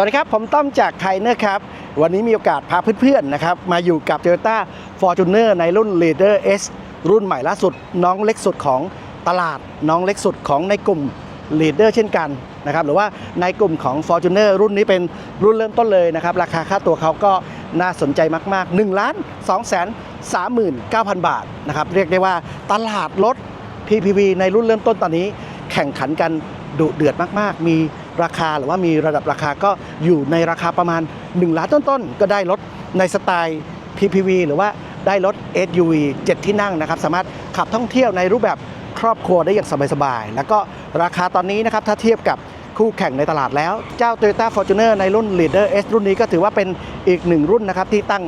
วัสดีครับ ผมต้อมจากไทเนอร์ครับ วันนี้มีโอกาสพาเพื่อนๆนะครับมาอยู่กับ Toyota Fortuner ในรุ่น Leader S รุ่นใหม่ล่าสุดน้องเล็กสุดของตลาดน้องเล็กสุดของในกลุ่ม Leader เช่นกันนะครับหรือว่าในกลุ่มของ Fortuner รุ่นนี้เป็นรุ่นเริ่มต้นเลยนะครับ ราคาค่าตัวเขาก็น่าสนใจมาก ๆ 1 ล้าน2แสน39,000 บาทนะครับเรียกได้ว่าตลาดรถ PPV ในรุ่นเริ่มต้นตอนนี้ แข่งขันกันดุเดือดมาก ๆ มี ราคาหรือว่ามีระดับราคาก็อยู่ในราคาประมาณ 1 ล้านต้นๆ ก็ได้รถในสไตล์ PPV หรือว่าได้รถ SUV 7 ที่นั่งนะครับ สามารถขับท่องเที่ยวในรูปแบบครอบครัวได้อย่างสบายๆ แล้วก็ราคาตอนนี้นะครับถ้าเทียบกับคู่แข่งในตลาดแล้ว เจ้า Toyota Fortuner ในรุ่น Leader S รุ่นนี้ก็ถือว่าเป็นอีกหนึ่งรุ่นนะครับที่ตั้ง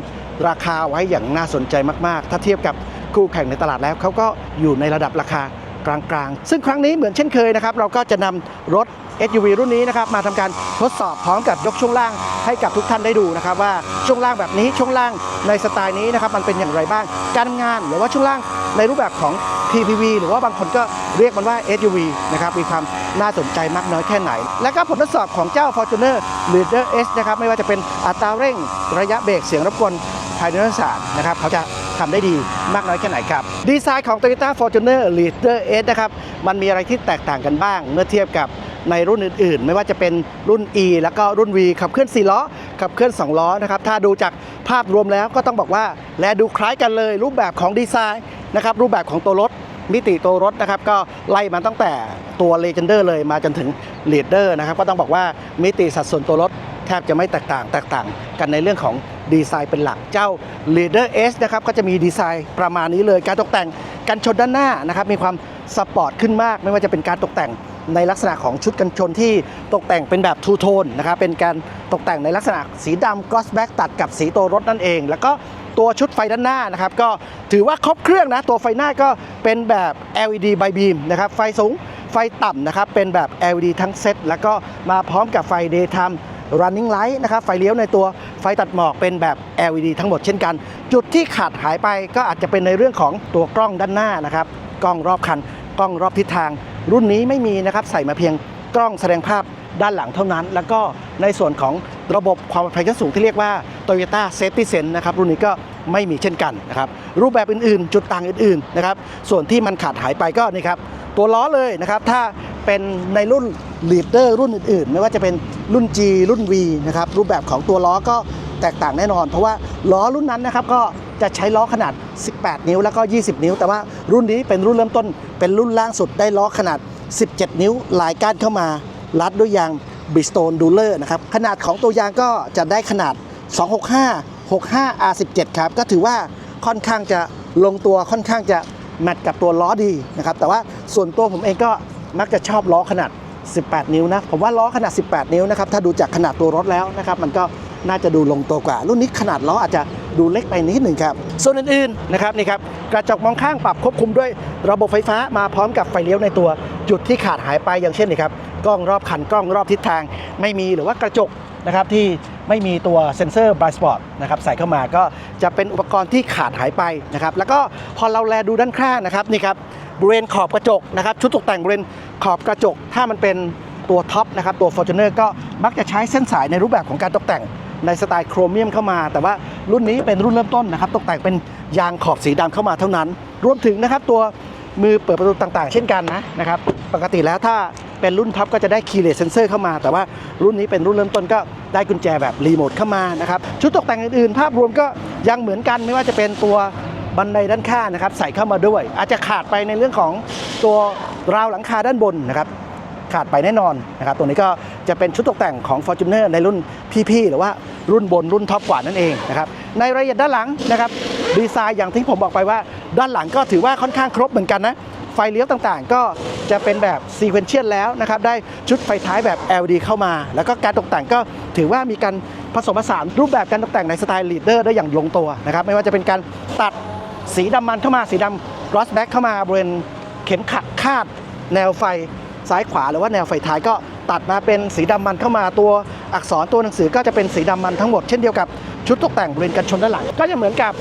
ราคาไว้อย่างน่าสนใจมากๆ ถ้าเทียบกับคู่แข่งในตลาดแล้วเขาก็อยู่ในระดับราคา กลางๆ ซึ่งครั้งนี้เหมือนเช่นเคยนะครับเราก็จะนำรถ SUV รุ่นนี้นะครับมาทำการทดสอบพร้อมกับยกช่วงล่างให้กับทุกท่านได้ดูนะครับว่าช่วงล่างแบบนี้ช่วงล่างในสไตล์นี้นะครับมันเป็นอย่างไรบ้าง การทำงานหรือว่าช่วงล่างในรูปแบบของ PPV หรือว่าบางคนก็เรียกมันว่า SUV นะครับมีความน่าสนใจมากน้อยแค่ไหน และก็ผลทดสอบของเจ้า Fortuner Leader S นะครับไม่ว่าจะเป็นอัตราเร่งระยะเบรกเสียงรบกวนภายในรถสารนะครับเขาจะ ทำได้ดีมากน้อยแค่ไหนครับ ดีไซน์ของ Toyota Fortuner Leader S นะครับ มันมีอะไรที่แตกต่างกันบ้าง เมื่อเทียบกับในรุ่นอื่นๆ ไม่ว่าจะเป็นรุ่น E แล้วก็รุ่น V ขับเคลื่อน 4 ล้อ ขับเคลื่อน 2 ล้อนะครับ ถ้าดูจากภาพรวมแล้วก็ต้องบอกว่า และดูคล้ายกันเลย รูปแบบของดีไซน์นะครับรูปแบบของตัวรถมิติตัวรถนะครับก็ไล่มาตั้งแต่ตัว Legender เลยมาจนถึง Leader นะครับก็ต้องบอกว่ามิติสัดส่วนตัวรถแทบจะไม่แตกต่างแตกต่างกันในเรื่องของ ดีไซน์เป็นหลักเจ้า Leader S นะครับก็จะมีดีไซน์ประมาณนี้เลย การตกแต่งกันชนด้านหน้านะครับมีความสปอร์ตขึ้นมาก ไม่ว่าจะเป็นการตกแต่งในลักษณะของชุดกันชนที่ตกแต่งเป็นแบบทูโทนนะครับเป็นการตกแต่งในลักษณะสีดำ gloss black ตัดกับสีตัวรถนั่นเอง แล้วก็ตัวชุดไฟด้านหน้านะครับก็ถือว่าครบเครื่องนะตัวไฟหน้าก็เป็นแบบ LED by beam นะครับไฟสูงไฟต่ำนะครับเป็นแบบ LED ทั้งเซตแล้วก็มาพร้อมกับไฟ daytime running light นะครับไฟเลี้ยวในตัวไฟตัดหมอกเป็นแบบ LED ทั้งหมดเช่นกัน จุดที่ขาดหายไปก็อาจจะเป็นในเรื่องของตัวกล้องด้านหน้านะครับกล้องรอบคัน กล้องรอบทิศทาง รุ่นนี้ไม่มีนะครับใส่มาเพียงกล้องแสดงภาพด้านหลังเท่านั้น แล้วก็ในส่วนของระบบความปลอดภัยชั้นสูงที่เรียกว่า Toyota Safety Sense นะครับรุ่นนี้ก็ไม่มีเช่นกันนะครับรูปแบบอื่นๆ จุดต่างอื่นๆนะครับส่วนที่มันขาดหายไปก็นี่ครับตัวล้อเลยนะครับถ้า เป็นในรุ่น Leader รุ่นอื่น ๆ ไม่ว่าจะเป็นรุ่น G รุ่น V นะครับรูปแบบของตัวล้อก็แตกต่างแน่นอน เพราะว่าล้อรุ่นนั้นนะครับก็จะใช้ล้อขนาด 18 นิ้วแล้วก็ 20 นิ้ว แต่ว่ารุ่นนี้เป็นรุ่นเริ่มต้น เป็นรุ่นล่างสุดได้ล้อขนาด 17 นิ้วลายก้านเข้ามา รัดด้วยยางบิสโตนดูเลอร์นะครับขนาดของตัวยางก็จะได้ขนาด 265 65 R17 ครับก็ถือว่าค่อนข้างจะลงตัวค่อนข้างจะแมทกับตัวล้อดีนะครับแต่ว่าส่วนตัวผมเองก็ มักจะชอบล้อขนาด 18 นิ้วนะ ผมว่าล้อขนาด 18 นิ้วนะครับ ถ้าดูจากขนาดตัวรถแล้วนะครับ มันก็น่าจะดูลงตัวกว่า รุ่นนี้ขนาดล้ออาจจะดูเล็กไปนิดหนึ่งครับ ส่วนอื่นๆนะครับนี่ครับกระจกมองข้างปรับควบคุมด้วยระบบไฟฟ้ามาพร้อมกับไฟเลี้ยวในตัวจุดที่ขาดหายไปอย่างเช่นนี่ครับกล้องรอบคันกล้องรอบทิศทางไม่มีหรือว่ากระจกนะครับที่ไม่มีตัวเซ็นเซอร์บ l สปอร์ตนะครับใส่เข้ามาก็จะเป็นอุปกรณ์ที่ขาดหายไปนะครับแล้วก็พอเราแลดูด้านข้างนะครับนี่ครับบริเวณขอบกระจกนะครับชุดตกแต่งบริเวณ ขอบกระจกถ้ามันเป็นตัวท็อปนะครับตัว Fortuner ก็มักจะใช้เส้นสายในรูปแบบของการตกแต่งในสไตล์โครเมียมเข้ามา แต่ว่ารุ่นนี้เป็นรุ่นเริ่มต้นนะครับ ตกแต่งเป็นยางขอบสีดำเข้ามาเท่านั้น รวมถึงนะครับตัวมือเปิดประตูต่างๆ เช่นกันนะนะครับปกติแล้วถ้าเป็นรุ่นท็อปก็จะได้คีย์เลสเซนเซอร์เข้ามา แต่ว่ารุ่นนี้เป็นรุ่นเริ่มต้นก็ได้กุญแจแบบรีโมทเข้ามานะครับชุดตกแต่งอื่นๆ ภาพรวมก็ยังเหมือนกันไม่ว่าจะเป็นตัวบันไดด้านข้างนะครับใส่เข้ามาด้วย อาจจะขาดไปในเรื่องของตัว ราวหลังคาด้านบนนะครับขาดไปแน่นอนนะครับตัวนี้ก็จะเป็นชุดตกแต่งของ Fortuner ในรุ่นพี่ๆหรือว่ารุ่นบนรุ่นท็อปกว่านั่นเองนะครับในรายละเอียดด้านหลังนะครับดีไซน์อย่างที่ผมบอกไปว่า ด้านหลังก็ถือว่าค่อนข้างครบเหมือนกันนะไฟเลี้ยวต่างๆ ก็จะเป็นแบบซีเควนเชียลแล้วนะครับได้ชุดไฟท้ายแบบ LED เข้ามา แล้วก็การตกแต่งก็ถือว่ามีการผสมผสานรูปแบบการตกแต่งในสไตล์ลีดเดอร์ได้อย่างลงตัวนะครับไม่ว่าจะเป็นการตัดสีดำมันเข้ามาสีดำ gloss black เข้ามาบริเวณ ข็มขัดคาดแนวไฟซ้ายขวาหรือว่าแนวไฟท้ายก็ตัดมาเป็นสีดำมันเข้ามาตัวอักษรตัวหนังสือก็จะเป็นสีดำมันทั้งหมดเช่นเดียวกับชุดตกแต่งบริเวณกันชนด้านหลัง ก็จะเหมือนกับ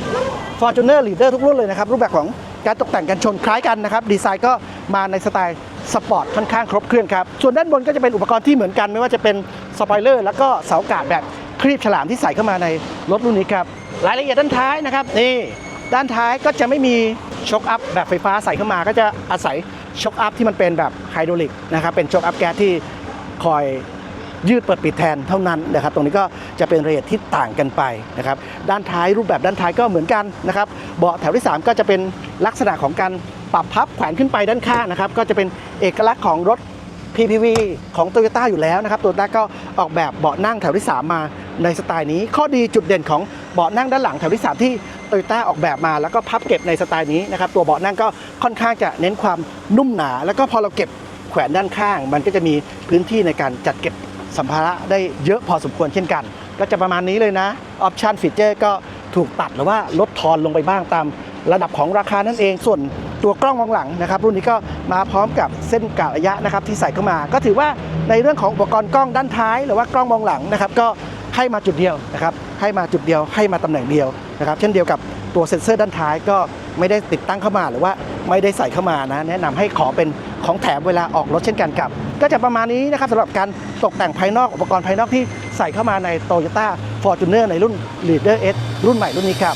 Fortuner Leader ทุกรุ่นเลยนะครับ รูปแบบของการตกแต่งกันชนคล้ายกันนะครับดีไซน์ก็มาในสไตล์สปอร์ตค่อนข้างครบเครื่องครับ ส่วนด้านบนก็จะเป็นอุปกรณ์ที่เหมือนกัน ไม่ว่าจะเป็นสปอยเลอร์แล้วก็เสากาดแบบครีบฉลามที่ใส่เข้ามาในรถรุ่นนี้ครับรายละเอียดด้านท้ายนะครับนี่ด้านท้ายก็จะไม่มี ช็อคอัพแบบไฟฟ้าใส่เข้ามาก็จะอาศัยช็อคอัพที่มันเป็นแบบไฮดรอลิกนะครับเป็นช็อคอัพแก๊สที่คอยยืดเปิดปิดแทนเท่านั้นนะครับตรงนี้ก็จะเป็นรายละเอียดที่ต่างกันไปนะครับด้านท้ายรูปแบบด้านท้ายก็เหมือนกันนะครับเบาะแถวที่ 3 ก็จะเป็นลักษณะของการปรับพับแขวนขึ้นไปด้านข้างนะครับก็จะเป็นเอกลักษณ์ของรถ PPV ของ t o y ยต้อยู่แล้วนะครับตัวต้าก็ออกแบบเบาะนั่งแถวที่ 3 มาในสไตล์นี้ ข้อดีจุดเด่นของเบาะนั่งด้านหลังแถวที่ 3 ที่ t o y ยต้าออกแบบมาแล้วก็พับเก็บในสไตล์นี้นะครับตัวเบาะนั่งก็ค่อนข้างจะเน้นความนุ่มหนา แล้วก็พอเราเก็บแขวนด้านข้าง มันก็จะมีพื้นที่ในการจัดเก็บสัมภาระได้เยอะพอสมควรเช่นกัน ก็จะประมาณนี้เลยนะออปชันฟีเจอร์ก็ถูกตัดหรือว่าลดทอนลงไปบ้างตามระดับของราคานั่นเองส่วนตัวกล้องมองหลังนะครับรุ่นนี้ก็มาพร้อมกับเส้นกะระยะนะครับที่ใส่เข้ามา ก็ถือว่าในเรื่องของอุปกรณ์กล้องด้านท้าย หรือว่ากล้องมองหลังนะครับก็ ให้มาจุดเดียวนะครับให้มาจุดเดียวให้มาตำแหน่งเดียวนะครับเช่นเดียวกับตัวเซ็นเซอร์ด้านท้ายก็ไม่ได้ติดตั้งเข้ามาหรือว่าไม่ได้ใส่เข้ามานะแนะนำให้ขอเป็นของแถมเวลาออกรถเช่นกันกับ ก็จะประมาณนี้นะครับสำหรับการตกแต่งภายนอกอุปกรณ์ภายนอกที่ใส่เข้ามาใน Toyota Fortuner ในรุ่น Leader S รุ่นใหม่รุ่นนี้ครับ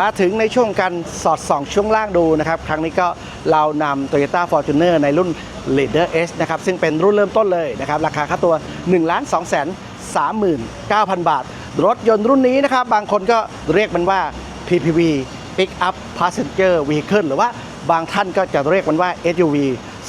มาถึงในช่วงการสอดส่องช่วงล่างดูนะครับ ครั้งนี้ก็เรานำ Toyota Fortuner ในรุ่น Leader S นะครับ ซึ่งเป็นรุ่นเริ่มต้นเลยนะครับ ราคาค่าตัว 1 2 3 9 0 0 0 บาท รถยนต์รุ่นนี้นะครับ บางคนก็เรียกมันว่า PPV Pick Up Passenger Vehicle หรือว่าบางท่านก็จะเรียกมันว่า SUV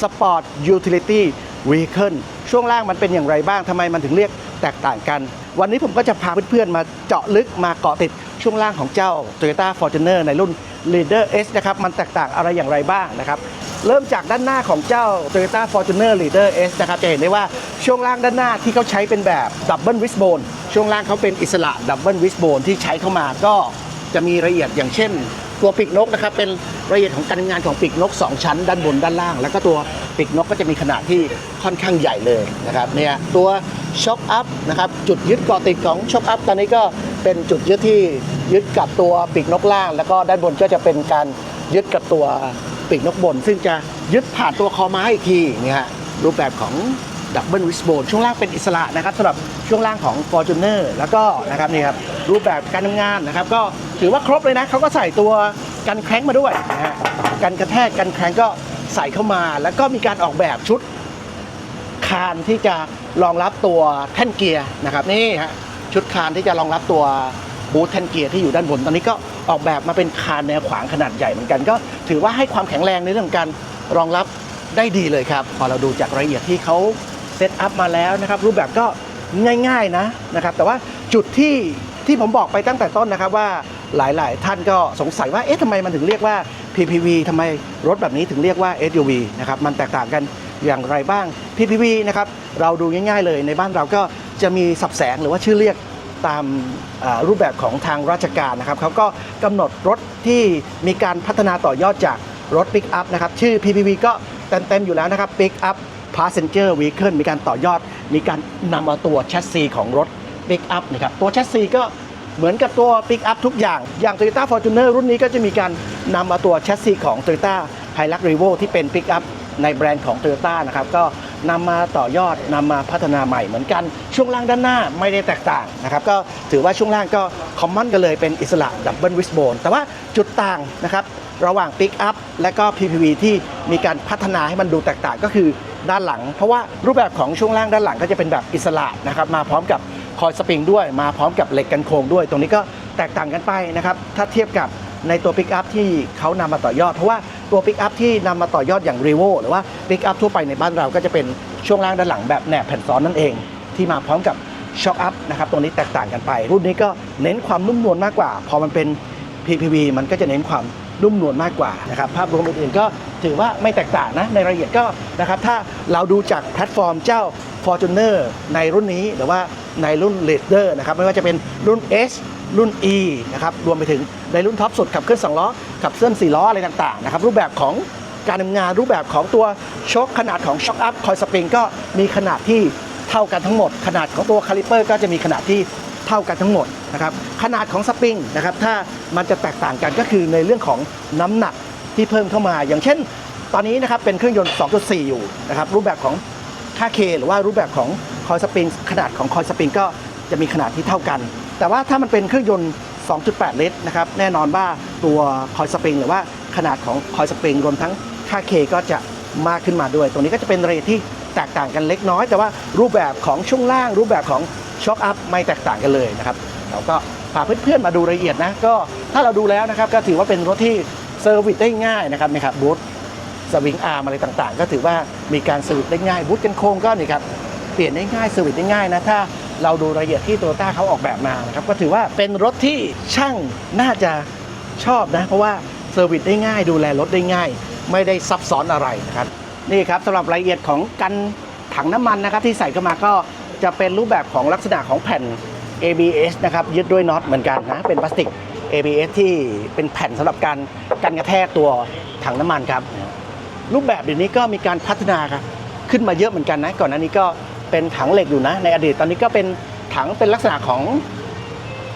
Sport Utility Vehicle ช่วงล่างมันเป็นอย่างไรบ้างทำไมมันถึงเรียกแตกต่างกัน วันนี้ผมก็จะพาเพื่อนๆมาเจาะลึกมาเกาะติด ช่วงล่างของเจ้า Toyota Fortuner ในรุ่น Leader S นะครับ มันแตกต่างอะไรอย่างไรบ้างนะครับ เริ่มจากด้านหน้าของเจ้า Toyota Fortuner Leader S นะครับ จะเห็นได้ว่าช่วงล่างด้านหน้าที่เขาใช้เป็นแบบ Double Wishbone ช่วงล่างเขาเป็นอิสระ Double Wishbone ที่ใช้เข้ามาก็จะมีรายละเอียดอย่างเช่น ตัวปีกนกนะครับเป็นรายละเอียดของการทำงานของปีกนก 2 ชั้น ด้านบนด้านล่าง แล้วก็ตัวปีกนกก็จะมีขนาดที่ค่อนข้างใหญ่เลยนะครับเนี่ยตัวช็อคอัพนะครับจุดยึดเกาะติดของช็อคอัพตอนนี้ก็เป็นจุดยึดที่ยึดกับตัวปีกนกล่าง แล้วก็ด้านบนก็จะเป็นการยึดกับตัวปีกนกบน ซึ่งจะยึดผ่านตัวคอไม้อีกทีเนี่ยฮะรูปแบบของดับเบิลวิสโบนช่วงล่างเป็นอิสระนะครับสำหรับช่วงล่างของ f o r t u n e r แล้วก็นะครับนี่ครับรูปแบบการทำงานนะครับก็ ถือว่าครบเลยนะเขาก็ใส่ตัวกันแคร้งมาด้วยนะฮะกันกระแทกกันแคร้งก็ใส่เข้ามา แล้วก็มีการออกแบบชุดคานที่จะรองรับตัวแท่นเกียร์นะครับนี่ฮะชุดคานที่จะรองรับตัวบูทแท่นเกียร์ที่อยู่ด้านบนตอนนี้ก็ออกแบบมาเป็นคานแนวขวางขนาดใหญ่เหมือนกัน ก็ถือว่าให้ความแข็งแรงในเรื่องของการรองรับได้ดีเลยครับ พอเราดูจากรายละเอียดที่เขาเซตอัพมาแล้วนะครับ รูปแบบก็ง่ายๆนะนะครับ แต่ว่าจุดที่ที่ผมบอกไปตั้งแต่ต้นนะครับว่า หลายๆ ท่านก็สงสัยว่าเอ๊ะทำไมมันถึงเรียกว่า PPV ทำไมรถแบบนี้ถึงเรียกว่า SUV นะครับมันแตกต่างกันอย่างไรบ้าง PPV นะครับเราดูง่ายๆเลยในบ้านเราก็จะมีสับแสงหรือว่าชื่อเรียกตามรูปแบบของทางราชการนะครับเขาก็กำหนดรถที่มีการพัฒนาต่อยอดจากรถ Pick Up นะครับชื่อ PPV ก็เต็มๆอยู่แล้วนะครับ Pick Up Passenger Vehicle มีการต่อยอด มีการนำเอาตัวแชสซีของรถ Pick Up นะครับตัวแชสซีก็ เหมือนกับตัว Pick Up ทุกอย่าง อย่าง Toyota Fortuner รุ่นนี้ก็จะมีการนำเอาตัวแชสซีของ Toyota Hilux Revo ที่เป็น Pick Up ในแบรนด์ของ Toyota นะครับก็นำมาต่อยอดนำมาพัฒนาใหม่เหมือนกัน ช่วงล่างด้านหน้าไม่ได้แตกต่างนะครับก็ถือว่าช่วงล่างก็คอมมอนกันเลยเป็นอิสระดับเบิลวิสโบนแต่ว่าจุดต่างนะครับระหว่าง Pick Up และก็ PPV ที่มีการพัฒนาให้มันดูแตกต่างก็คือด้านหลัง เพราะว่ารูปแบบของช่วงล่างด้านหลังก็จะเป็นแบบอิสระนะครับมาพร้อมกับ คอยสปริงด้วยมาพร้อมกับเหล็กกันโครงด้วย ตรงนี้ก็แตกต่างกันไปนะครับ ถ้าเทียบกับในตัวปิกอัพที่เขานำมาต่อยอด เพราะว่าตัวปิกอัพที่นำมาต่อยอดอย่างรีโวหรือว่าปิกอัพทั่วไปในบ้านเราก็จะเป็นช่วงล่างด้านหลังแบบแหนบแผ่นซ้อนนั่นเอง ที่มาพร้อมกับช็อคอัพนะครับตรงนี้แตกต่างกันไป รุ่นนี้ก็เน้นความนุ่มนวลมากกว่า พอมันเป็น PPV มันก็จะเน้นความนุ่มนวลมากกว่านะครับภาพรวมอื่นๆก็ถือว่าไม่แตกต่างนะในรายละเอียดก็นะครับถ้าเราดูจากแพลตฟอร์มเจ้า Fortuner ในรุ่นนี้หรือว่าในรุ่น Leader นะครับไม่ว่าจะเป็นรุ่น S รุ่น E นะครับรวมไปถึงในรุ่นท็อปสุดขับเคลื่อน2ล้อขับเคลื่อน4ล้ออะไรต่างๆนะครับรูปแบบของการทำงานรูปแบบของตัวช็อคขนาดของช็อคอัพคอยสปริงก็มีขนาดที่เท่ากันทั้งหมด ขนาดของตัวคาลิเปอร์ก็จะมีขนาดที่เท่ากันทั้งหมดนะครับขนาดของสปริงนะครับถ้ามันจะแตกต่างกันก็คือในเรื่องของน้ำหนักที่เพิ่มเข้ามา อย่างเช่น ตอนนี้นะครับเป็นเครื่องยนต์ 2.4 อยู่นะครับรูปแบบของ ค่าเคหรือว่ารูปแบบของคอยสปริงขนาดของคอยสปริงก็จะมีขนาดที่เท่ากัน แต่ว่าถ้ามันเป็นเครื่องยนต์ 2.8 ลิตรนะครับแน่นอนว่าตัวคอยสปริงหรือว่าขนาดของคอยสปริงรวมทั้งค่าเคก็จะมากขึ้นมาด้วย ตรงนี้ก็จะเป็นเรทที่แตกต่างกันเล็กน้อย แต่ว่ารูปแบบของช่วงล่าง รูปแบบของช็อคอัพไม่แตกต่างกันเลยนะครับเราก็พาเพื่อนๆมาดูรายละเอียดนะก็ถ้าเราดูแล้วนะครับก็ถือว่าเป็นรถที่เซอร์วิสได้ง่ายนะครับนะครับบูธ สวิงอาร์มอะไรต่างๆ ก็ถือว่ามีการเซอร์วิสได้ง่ายบูธกันโค้งก็นี่ครับเปลี่ยนได้ง่ายเซอร์วิสได้ง่ายนะถ้าเราดูรายละเอียดที่โตโยต้าเขาออกแบบมานะครับก็ถือว่าเป็นรถที่ช่างน่าจะชอบนะ เพราะว่าเซอร์วิสได้ง่าย ดูแลรถได้ง่าย ไม่ได้ซับซ้อนอะไรนะครับนี่ครับสำหรับรายละเอียดของกันถังน้ำมันนะครับที่ใส่เข้ามาก็จะเป็นรูปแบบของลักษณะของแผ่น ABS นะครับยึดด้วยน็อตเหมือนกันนะเป็นพลาสติก ABS ที่เป็นแผ่นสำหรับการกันกระแทกตัวถังน้ำมันครับ รูปแบบเดี๋ยวนี้ก็มีการพัฒนาครับขึ้นมาเยอะเหมือนกันนะ ก่อนหน้านี้ก็เป็นถังเหล็กอยู่นะ ในอดีตตอนนี้ก็เป็นถังเป็นลักษณะของ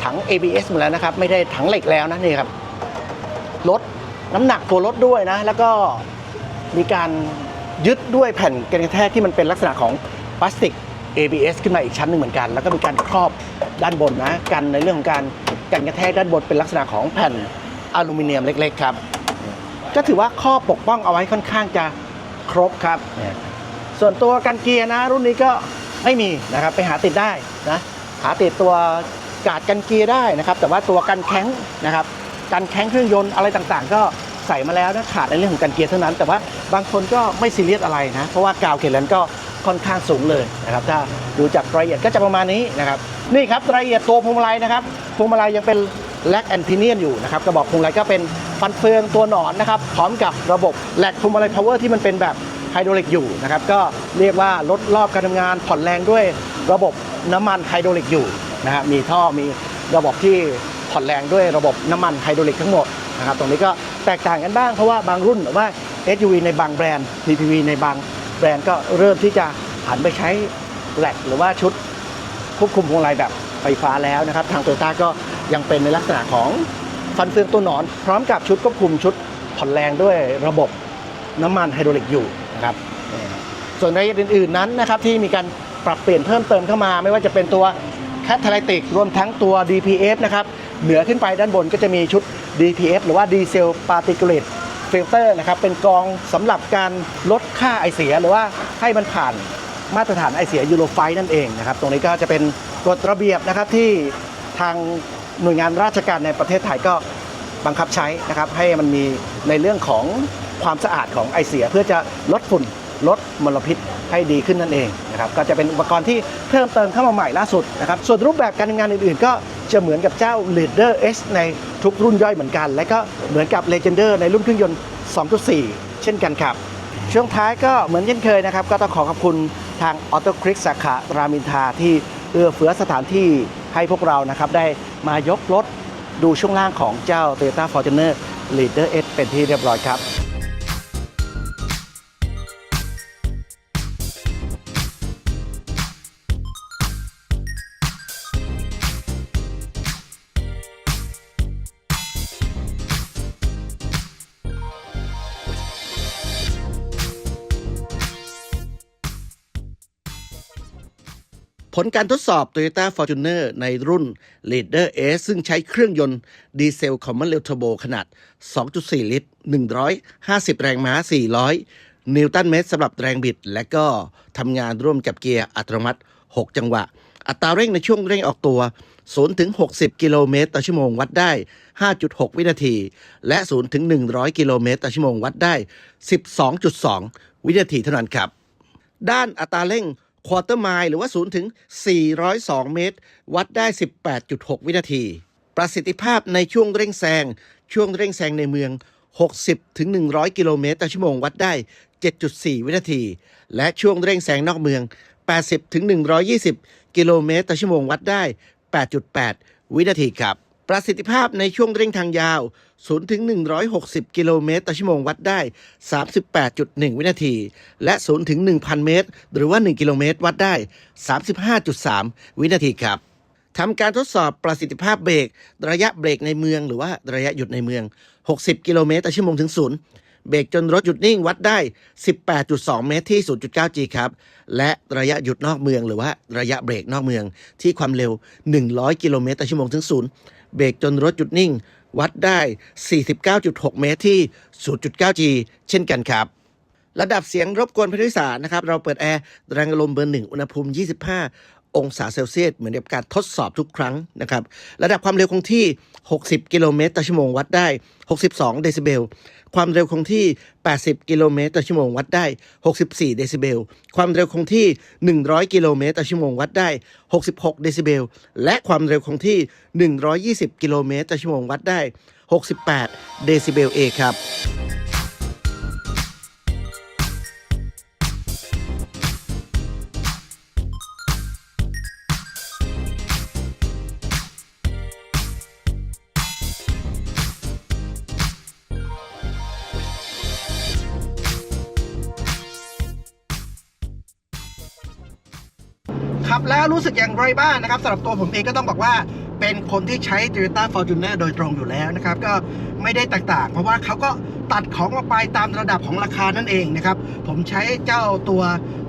ถัง ABS หมดแล้วนะครับ ไม่ได้ถังเหล็กแล้วนะนี่ครับลดน้ำหนักตัวรถด้วยนะ แล้วก็มีการยึดด้วยแผ่นกันกระแทกที่มันเป็นลักษณะของพลาสติก ABS ขึ้นมาอีกชั้นหนึ่งเหมือนกัน แล้วก็มีการครอบด้านบนนะ กันในเรื่องของการกันกระแทกด้านบนเป็นลักษณะของแผ่นอลูมิเนียมเล็ก ๆ ครับ ก็ถือว่าข้อปกป้องเอาไว้ค่อนข้างจะครบครับเนี่ยส่วนตัวกันเกียร์นะ รุ่นนี้ก็ไม่มีนะครับไปหาติดได้นะหาติดตัวกาดกันเกียร์ได้นะครับ แต่ว่าตัวกันแข้งนะครับกันแข้งเครื่องยนต์อะไรต่างๆ ก็ใส่มาแล้วนะขาดในเรื่องของกันเกียร์เท่านั้น แต่ว่าบางคนก็ไม่ซีเรียสอะไรนะ เพราะว่ากาวเข็นแลนก็ค่อนข้างสูงเลยนะครับ ถ้าดูจากรายละเอียดก็จะประมาณนี้นะครับ นี่ครับรายละเอียดตัวพวงมาลัยนะครับพวงมาลัยยังเป็นแลกแอนพิเนียนอยู่นะครับกระบอกพวงมาลัยก็เป็น ฟันเฟืองตัวหนอนนะครับ พร้อมกับระบบแหลกพวงมาลัยพาวเวอร์ที่มันเป็นแบบไฮดรอลิกอยู่นะครับ ก็เรียกว่าลดรอบการทำงานผ่อนแรงด้วยระบบน้ำมันไฮดรอลิกอยู่นะครับมีท่อมีระบบที่ผ่อนแรงด้วยระบบน้ำมันไฮดรอลิกทั้งหมดนะครับตรงนี้ก็แตกต่างกันบ้างเพราะว่าบางรุ่นหรือว่า SUV ในบางแบรนด์ PPV ในบางแบรนด์ก็เริ่มที่จะหันไปใช้แหลกหรือว่าชุดควบคุมพวงมาลัยแบบไฟฟ้าแล้วนะครับ ทางโตโยต้าก็ยังเป็นในลักษณะของ ฟันเฟืองตัวหนอน พร้อมกับชุดควบคุมชุดผ่อนแรงด้วยระบบน้ำมันไฮดรอลิกอยู่นะครับส่วนรายละเอียดอื่นๆนั้นนะครับที่มีการปรับเปลี่ยนเพิ่มเติมเข้ามา ไม่ว่าจะเป็นตัวแคทเทลติกรวมทั้งตัว DPF นะครับเหนือขึ้นไปด้านบนก็จะมีชุด DPF หรือว่าดีเซลปาร์ติ u l a t e ฟิลเตอร์นะครับเป็นกองสำหรับการลดค่าไอเสียหรือว่าให้มันผ่านมาตรฐานไอเสียยูโรไฟนั่นเองนะครับตรงนี้ก็จะเป็นกฎระเบียบนะครับที่ทาง หน่วยงานราชการในประเทศไทยก็บังคับใช้นะครับให้มันมีในเรื่องของความสะอาดของไอเสีย เพื่อจะลดฝุ่นลดมลพิษให้ดีขึ้นนั่นเองนะครับก็จะเป็นอุปกรณ์ที่เพิ่มเติมเข้ามาใหม่ล่าสุดนะครับส่วนรูปแบบการทำงานอื่นๆ ก็จะเหมือนกับเจ้า Leader S ในทุกรุ่นย่อยเหมือนกัน และก็เหมือนกับ Legender ในรุ่นเครื่องยนต์ 2.4 เช่นกันครับ ช่วงท้ายก็เหมือนเช่นเคยนะครับ ก็ต้องขอขอบคุณทางออโตคลิกสาขารามินทาที่เอื้อเฟื้อสถานที่ ให้พวกเรานะครับได้มายกรถดูช่วงล่างของเจ้า Toyota Fortuner Leader S เป็นที่เรียบร้อยครับ ผลการทดสอบ Toyota Fortuner ในรุ่น Leader S ซึ่งใช้เครื่องยนต์ดีเซลคอมมอนเรลเทอร์โบขนาด 2.4 ลิตร 150 แรงม้า 400 นิวตันเมตรสำหรับแรงบิด และก็ทำงานร่วมกับเกียร์อัตโนมัติ 6 จังหวะ อัตราเร่งในช่วงเร่งออกตัว 0 ถึง 60 กิโลเมตรต่อชั่วโมงวัดได้ 5.6 วินาที และ 0 ถึง 100 กิโลเมตรต่อชั่วโมงวัดได้ 12.2 วินาทีเท่านั้นครับ ด้านอัตราเร่ง ควอเตอร์ไมล์หรือว่า0ถึง 402 เมตร วัดได้ 18.6 วินาที ประสิทธิภาพในช่วงเร่งแซง ช่วงเร่งแซงในเมือง 60ถึง100 กิโลเมตรต่อชั่วโมงวัดได้ 7.4 วินาที และช่วงเร่งแซงนอกเมือง 80ถึง120 กิโลเมตรต่อชั่วโมงวัดได้ 8.8 วินาทีครับ ประสิทธิภาพในช่วงเร่งทางยาว 0 ถึง 160 กิโลเมตรต่อชั่วโมงวัดได้ 38.1 วินาที และ 0 ถึง 1,000 เมตร หรือว่า 1 กิโลเมตรวัดได้ 35.3 วินาทีครับทำการทดสอบประสิทธิภาพเบรก ระยะเบรกในเมือง หรือว่าระยะหยุดในเมือง 60 กิโลเมตรต่อชั่วโมงถึงศูนย์เบรกจนรถหยุดนิ่งวัดได้ 18.2 เมตรที่ 0.9 G ครับ และระยะหยุดนอกเมืองหรือว่าระยะเบรกนอกเมืองที่ความเร็ว 100 กิโลเมตรต่อชั่วโมงถึงศูนย์ เบรกจนรถหยุดนิ่ง วัดได้ 49.6 เมตรที่ 0.9 G เช่นกันครับ ระดับเสียงรบกวนผู้โดยสารนะครับ เราเปิดแอร์แรงลมเบอร์หนึ่งอุณหภูมิ 25 องศาเซลเซียส เหมือนกับการทดสอบทุกครั้งนะครับ ระดับความเร็วคงที่ 60 กิโลเมตรต่อชั่วโมงวัดได้ 62 เดซิเบล ความเร็วคงที่ 80 กิโลเมตรต่อชั่วโมงวัดได้ 64 เดซิเบล ความเร็วคงที่ 100 กิโลเมตรต่อชั่วโมงวัดได้ 66 เดซิเบล และความเร็วคงที่ 120 กิโลเมตรต่อชั่วโมงวัดได้ 68 เดซิเบลเอครับขับ รู้สึกอย่างไรบ้างนะครับสำหรับตัวผมเองก็ต้องบอกว่าเป็นคนที่ใช้ Toyota Fortuner โดยตรงอยู่แล้วนะครับ ก็ไม่ได้ต่างเพราะว่าเขาก็ตัดของออกไปตามระดับของราคานั่นเองนะครับ ผมใช้เจ้าตัว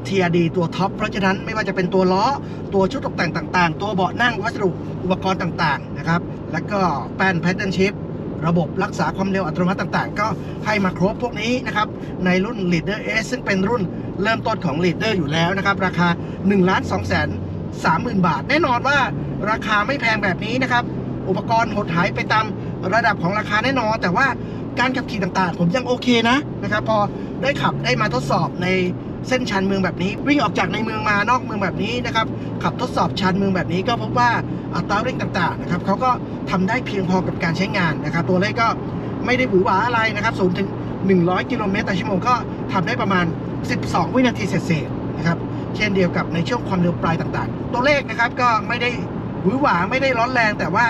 TRD ตัวท็อปเพราะฉะนั้นไม่ว่าจะเป็นตัวล้อ ตัวชุดตกแต่งต่าง ๆ ตัวเบาะนั่งวัสดุอุปกรณ์ต่างๆนะครับ แล้วก็แป้น Pattern Shift ระบบรักษาความเร็วอัตโนมัติต่างๆ ก็ให้มาครบพวกนี้นะครับ ในรุ่น Leader S ซึ่งเป็นรุ่นเริ่มต้นของ Leader อยู่แล้วนะครับ ราคา1ล้าน2แสน 30,000 บาท แน่นอนว่าราคาไม่แพงแบบนี้นะครับ อุปกรณ์หดหายไปตามระดับของราคาแน่นอน แต่ว่าการขับขี่ต่างๆ ผมยังโอเคนะนะครับ พอได้ขับได้มาทดสอบในเส้นชันเมืองแบบนี้ วิ่งออกจากในเมืองมานอกเมืองแบบนี้นะครับขับทดสอบชันเมืองแบบนี้ก็พบว่าอัตราเร่งต่างๆนะครับเขาก็ทำได้เพียงพอกับการใช้งานนะครับ ตัวเลขก็ไม่ได้หวือหวาอะไรนะครับศูนย์ถึง100 กิโลเมตรต่อชั่วโมงก็ทำได้ประมาณ 12 วินาทีเศษๆนะครับ เช่นเดียวกับในช่วงความเร็วปลายต่างๆ ตัวเลขนะครับก็ไม่ได้หวือหวาไม่ได้ร้อนแรง แต่ว่า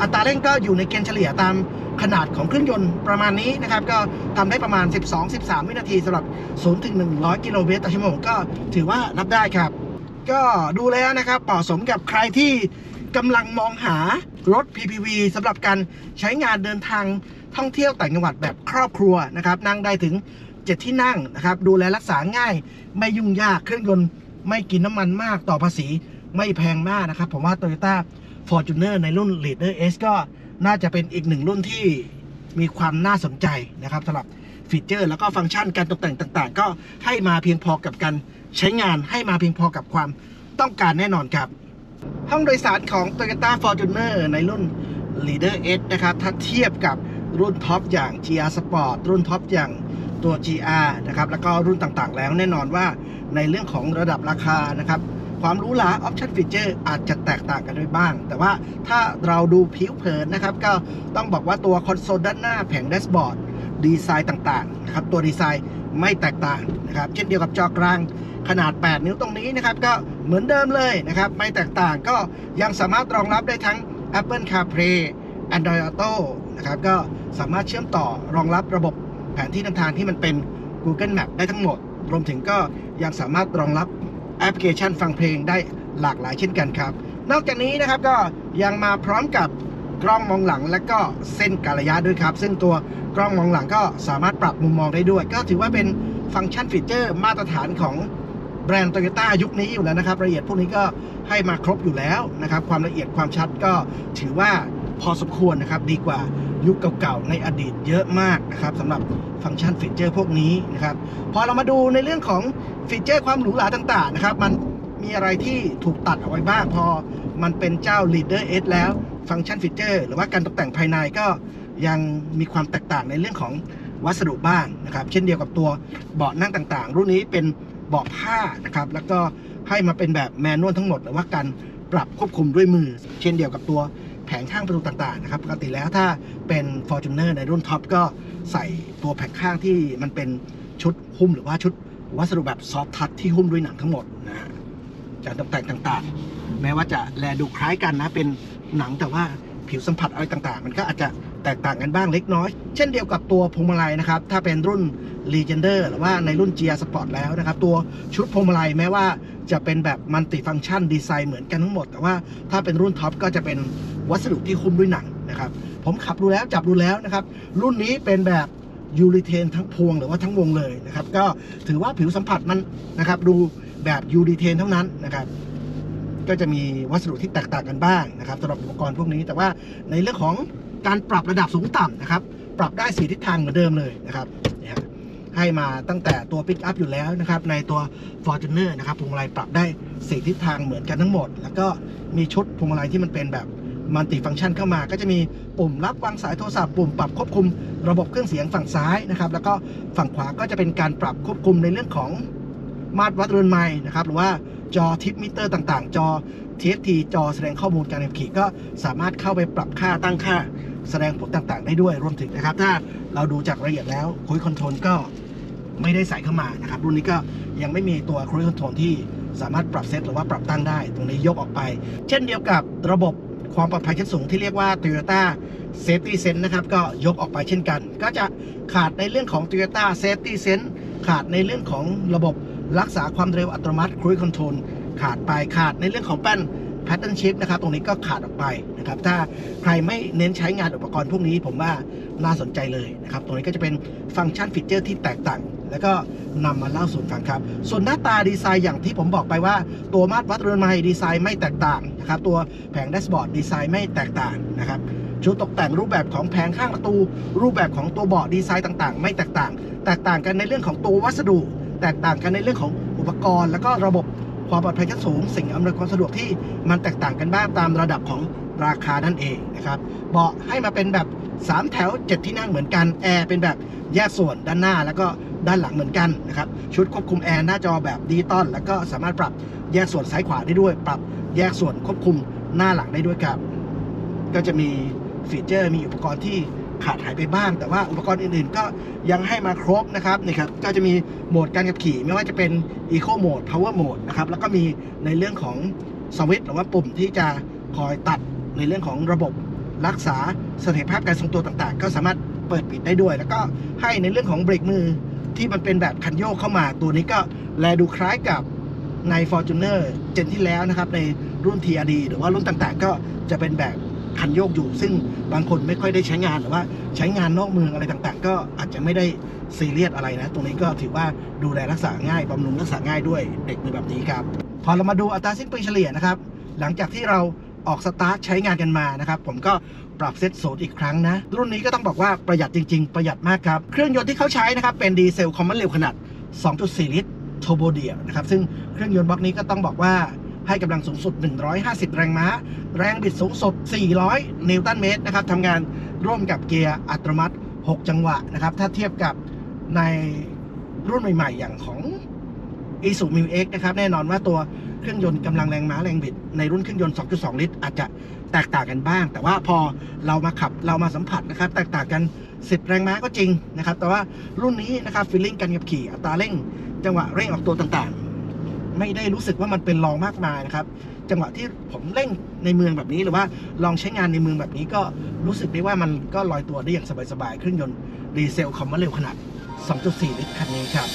อัตราเร่งก็อยู่ในเกณฑ์เฉลี่ยตามขนาดของเครื่องยนต์ประมาณนี้นะครับ ก็ทำได้ประมาณ 12-13 วินาทีสำหรับ 0 ถึง 100 กิโลเมตรต่อชั่วโมงก็ถือว่ารับได้ครับ ก็ดูแล้วนะครับเหมาะสมกับใครที่กำลังมองหารถ PPV สำหรับการใช้งานเดินทางท่องเที่ยวต่างจังหวัดแบบครอบครัวนะครับ นั่งได้ถึง 7 ที่นั่งนะครับ ดูแลรักษาง่าย ไม่ยุ่งยากเครื่องยนต์ ไม่กินน้ำมันมากต่อภาษีไม่แพงมากนะครับ ผมว่า Toyota Fortuner ในรุ่น Leader S ก็น่าจะเป็นอีกหนึ่งรุ่นที่มีความน่าสนใจนะครับสำหรับฟีเจอร์ แล้วก็ฟังก์ชันการตกแต่งต่างๆ ก็ให้มาเพียงพอกับการใช้งานให้มาเพียงพอกับความต้องการแน่นอนครับ ห้องโดยสารของ Toyota Fortuner ในรุ่น Leader S นะครับ ถ้าเทียบกับรุ่นท็อปอย่าง GR Sport รุ่นท็อปอย่าง ตัว GR นะครับแล้วก็รุ่นต่างๆ แล้วแน่นอนว่าในเรื่องของระดับราคานะครับความหรู้หลา Option Feature อาจจะแตกต่างกันด้วยบ้าง แต่ว่าถ้าเราดูผิวเผินนะครับ ก็ต้องบอกว่าตัวคอนโซลด้านหน้าแผงแดชบอร์ดดีไซน์ต่างๆนะครับตัวดีไซน์ไม่แตกต่างนะครับเช่นเดียวกับจอกลางขนาด 8 นิ้วตรงนี้นะครับ ก็เหมือนเดิมเลยนะครับ ไม่แตกต่างก็ยังสามารถรองรับได้ทั้ง Apple CarPlay Android Auto นะครับก็สามารถเชื่อมต่อรองรับระบบ แผนที่นำทางที่มันเป็น Google Map ได้ทั้งหมด รวมถึงก็ยังสามารถรองรับแอปพลิเคชันฟังเพลงได้หลากหลายเช่นกันครับ นอกจากนี้นะครับก็ยังมาพร้อมกับกล้องมองหลังและก็เส้นการะยะด้วยครับ ซึ่งตัวกล้องมองหลังก็สามารถปรับมุมมองได้ด้วย ก็ถือว่าเป็นฟังก์ชันฟีเจอร์มาตรฐานของแบรนด์โตโยต้ายุคนี้อยู่แล้วนะครับละเอียดพวกนี้ก็ให้มาครบอยู่แล้วนะครับ ความละเอียดความชัดก็ถือว่า พอสมควรนะครับ ดีกว่ายุคเก่าๆในอดีตเยอะมากนะครับสำหรับฟังก์ชันฟีเจอร์พวกนี้นะครับ พอเรามาดูในเรื่องของฟีเจอร์ความหรูหราต่างๆนะครับ มันมีอะไรที่ถูกตัดเอาไว้บ้าง พอมันเป็นเจ้า Leader S แล้ว ฟังก์ชันฟีเจอร์หรือว่าการตกแต่งภายในก็ยังมีความแตกต่างในเรื่องของวัสดุบ้างนะครับ เช่นเดียวกับตัวเบาะนั่งต่างๆ รุ่นนี้เป็นเบาะผ้านะครับ แล้วก็ให้มาเป็นแบบแมนนวลทั้งหมดหรือว่าการปรับควบคุมด้วยมือ เช่นเดียวกับตัว แผงข้างประตูต่างๆนะครับปกติแล้วถ้าเป็น Fortuner ในรุ่นท็อปก็ใส่ตัวแผงข้างที่มันเป็นชุดหุ้มหรือว่าชุดวัสดุแบบซอฟทัชที่หุ้มด้วยหนังทั้งหมดนะฮะการตกแต่งต่างๆ แม้ว่าจะแลดูคล้ายกันนะเป็นหนังแต่ว่าผิวสัมผัสอะไรต่างๆ มันก็อาจจะแตกต่างกันบ้างเล็กน้อย เช่นเดียวกับตัวพวงมาลัยนะครับ ถ้าเป็นรุ่น Legender หรือว่าในรุ่น GR Sport แล้วนะครับ ตัวชุดพวงมาลัยแม้ว่าจะเป็นแบบมัลติฟัง c t ชันดีไซน์เหมือนกันทั้งหมด แต่ว่าถ้าเป็นรุ่นท็อปก็จะเป็น วัสดุที่คุ้มด้วยหนังนะครับผมขับดูแล้วจับดูแล้วนะครับ รุ่นนี้เป็นแบบยูริเทนทั้งพวงหรือว่าทั้งวงเลยนะครับ ก็ถือว่าผิวสัมผัสมันนะครับ ดูแบบยูริเทนเท่านั้นนะครับ ก็จะมีวัสดุที่แตกต่างกันบ้างนะครับสำหรับอุปกรณ์พวกนี้แต่ว่าในเรื่องของการปรับระดับสูงต่ำนะครับ ปรับได้สีทิศทางเหมือนเดิมเลยนะครับให้มาตั้งแต่ตัวปิกอัพอยู่แล้วนะครับ ในตัว Fortuner นะครับพวงมาลัยปรับได้สีทิศทางเหมือนกันทั้งหมด แล้วก็มีชุดพวงมาลัยที่มันเป็นแบบ มัลติฟัง c t ชันเข้ามา ก็จะมีปุ่มรับวางสายโทรศัพท์ปุ่มปรับควบคุมระบบเครื่องเสียงฝั่งซ้ายนะครับแล้วก็ฝั่งขวาก็จะเป็นการปรับควบคุมในเรื่องของมาตรวัดเรือนไม้นะครับหรือว่าจอทิปมิเตอร์ต่างๆ จอ TFT จอแสดงข้อมูลการขับขี่ก็สามารถเข้าไปปรับค่าตั้งค่า แสดงผลต่างๆ ได้ด้วยรวมถึงนะครับ ถ้าเราดูจากรายละเอียดแล้วคุยคอนโทรลก็ไม่ได้ใส่เข้ามานะครับรุ่นนี้ก็ยังไม่มีตัวคุยคอนโทรลที่สามารถปรับเซตหรือว่าปรับตั้งได้ ตรงนี้ยกออกไป เช่นเดียวกับระบบ ความปลอดภัยชั้นสูงที่เรียกว่า Toyota Safety Sense นะครับ ก็ยกออกไปเช่นกัน ก็จะขาดในเรื่องของ Toyota Safety Sense ขาดในเรื่องของระบบรักษาความเร็วอัตโนมัติ Cruise Control ขาดไปขาดในเรื่องของแป้น Pattern Shift นะครับ ตรงนี้ก็ขาดออกไปนะครับ ถ้าใครไม่เน้นใช้งานอุปกรณ์พวกนี้ผมว่า น่าสนใจเลยนะครับตรงนี้ก็จะเป็นฟังก์ชันฟีเจอร์ที่แตกต่าง แล้วก็นำมาเล่าสู่ฟังครับ ส่วนหน้าตาดีไซน์อย่างที่ผมบอกไปว่า ตัวมาตรวัดเรือนไม้ดีไซน์ไม่แตกต่างนะครับตัวแผงแดชบอร์ดดีไซน์ไม่แตกต่างนะครับชุดตกแต่งรูปแบบของแผงข้างประตู รูปแบบของตัวเบาะดีไซน์ต่างๆ ไม่แตกต่าง แตกต่างกันในเรื่องของตัววัสดุ แตกต่างกันในเรื่องของอุปกรณ์ แล้วก็ระบบความปลอดภัยชั้นสูง สิ่งอำนวยความสะดวกที่มันแตกต่างกันบ้างตามระดับของราคานั่นเองนะครับเบาะให้มาเป็นแบบ 3 แถว 7 ที่นั่งเหมือนกันแอร์เป็นแบบแยกส่วนด้านหน้าแล้วก็ด้านหลังเหมือนกันนะครับชุดควบคุมแอร์หน้าจอแบบดิจิตอลแล้วก็สามารถปรับแยกส่วนซ้ายขวาได้ด้วย ปรับแยกส่วนควบคุมหน้าหลังได้ด้วยครับ ก็จะมีฟีเจอร์มีอุปกรณ์ที่ขาดหายไปบ้าง แต่ว่าอุปกรณ์อื่นๆ ก็ยังให้มาครบนะครับนี่ครับก็จะมีโหมดการขับขี่ ไม่ว่าจะเป็น Eco Mode Power Mode นะครับแล้วก็มีในเรื่องของสวิตช์หรือว่าปุ่มที่จะคอยตัดในเรื่องของระบบ รักษาเสถียรภาพการทรงตัวต่างๆ ก็สามารถเปิดปิดได้ด้วย แล้วก็ให้ในเรื่องของเบรกมือที่มันเป็นแบบคันโยกเข้ามาตัวนี้ก็แลดูคล้ายกับใน Fortuner เจนที่แล้วนะครับ ในรุ่น TRD หรือว่ารุ่นต่างๆ ก็จะเป็นแบบคันโยกอยู่ ซึ่งบางคนไม่ค่อยได้ใช้งานหรือว่าใช้งานนอกเมืองอะไรต่างๆ ก็อาจจะไม่ได้ซีเรียสอะไรนะ ตรงนี้ก็ถือว่าดูแลรักษาง่ายบำรุงรักษาง่ายด้วยเด็กมือแบบนี้ครับ พอเรามาดูอัตราสิ้นเปลืองเฉลี่ยนะครับ หลังจากที่เรา ออกสตาร์ทใช้งานกันมานะครับ ผมก็ปรับเซตโซนอีกครั้งนะ รุ่นนี้ก็ต้องบอกว่าประหยัดจริง ๆ ประหยัดมากครับ เครื่องยนต์ที่เขาใช้นะครับ เป็นดีเซลคอมมอนเร็วขนาด 2.4 ลิตรโทโบเดียนะครับ ซึ่งเครื่องยนต์บล็อกนี้ก็ต้องบอกว่าให้กำลังสูงสุด 150 แรงม้า แรงบิดสูงสุด 400 นิวตันเมตรนะครับทำงานร่วมกับเกียร์อัตโนมัติ 6 จังหวะนะครับ ถ้าเทียบกับในรุ่นใหม่ ๆ อย่างของ i s u m u X นะครับแน่นอนว่าตัวเครื่องยนต์กำลังแรงม้าแรงบิด ในรุ่นเครื่องยนต์ 2.2 ลิตร อาจจะแตกต่างกันบ้าง แต่ว่าพอเรามาขับเรามาสัมผัสนะครับ แตกต่างกัน 10 แรงม้าก็จริงนะครับ แต่ว่ารุ่นนี้นะครับฟีลลิ่งการขับขี่อัตราเร่ง จังหวะเร่งออกตัวต่างๆ ไม่ได้รู้สึกว่ามันเป็นรองมากมายนะครับจังหวะที่ผมเร่งในเมืองแบบนี้หรือว่าลองใช้งานในเมืองแบบนี้ก็รู้สึกได้ว่ามันก็ลอยตัวได้อย่างสบายๆเครื่องยนต์ดีเซลคอมมาเร็วขนาด 2.4 ลิตรคันนี้ครับ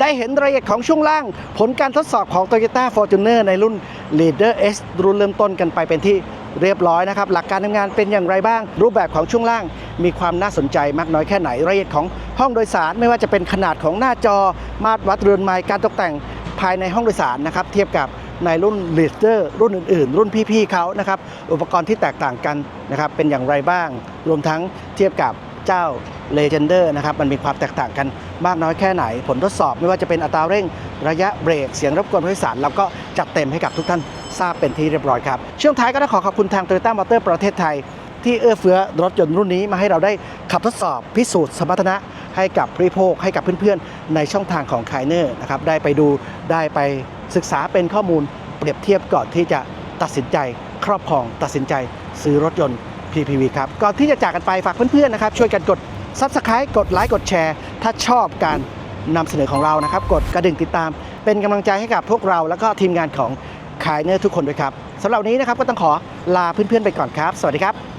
ได้เห็นรายละเอียดของช่วงล่าง ผลการทดสอบของ Toyota Fortuner ในรุ่น Leader S รุ่นเริ่มต้นกันไปเป็นที่เรียบร้อยนะครับ หลักการทำงานเป็นอย่างไรบ้าง รูปแบบของช่วงล่าง มีความน่าสนใจมากน้อยแค่ไหนรายละเอียดของห้องโดยสารไม่ว่าจะเป็นขนาดของหน้าจอ มาตรวัดเรือนไม้การตกแต่งภายในห้องโดยสารนะครับเทียบกับในรุ่น Leader รุ่นอื่น ๆ รุ่นพี่ๆเขานะครับอุปกรณ์ที่แตกต่างกันนะครับเป็นอย่างไรบ้าง รวมทั้งเทียบกับเจ้า Legender นะครับมันมีความแตกต่างกันมากน้อยแค่ไหน ผลทดสอบไม่ว่าจะเป็นอัตราเร่ง ระยะเบรก เสียงรบกวนผู้โดยสารเราก็จัดเต็มให้กับทุกท่านทราบเป็นที่เรียบร้อยครับ ช่วงท้ายก็ต้องขอขอบคุณทาง Toyota Motor ประเทศไทย ที่เอื้อเฟื้อรถยนต์รุ่นนี้มาให้เราได้ขับทดสอบพิสูจน์สมรรถนะให้กับผู้บริโภคให้กับเพื่อนๆ ในช่องทางของคายเนอร์นะครับได้ไปดูได้ไปศึกษาเป็นข้อมูลเปรียบเทียบก่อนที่จะตัดสินใจครอบครองตัดสินใจซื้อรถยนต์ PPV ครับก่อนที่จะจากกันไปฝากเพื่อนๆนะครับช่วยกันกด s u b สไครต์กดไลค์กดแชร์ ถ้าชอบการนำเสนอของเรานะครับ กดกระดิ่งติดตาม เป็นกำลังใจให้กับพวกเรา แล้วก็ทีมงานของขายเนื้อทุกคนด้วยครับสำหรับวันนี้นะครับก็ต้องขอลาเพื่อนๆไปก่อนครับ สวัสดีครับ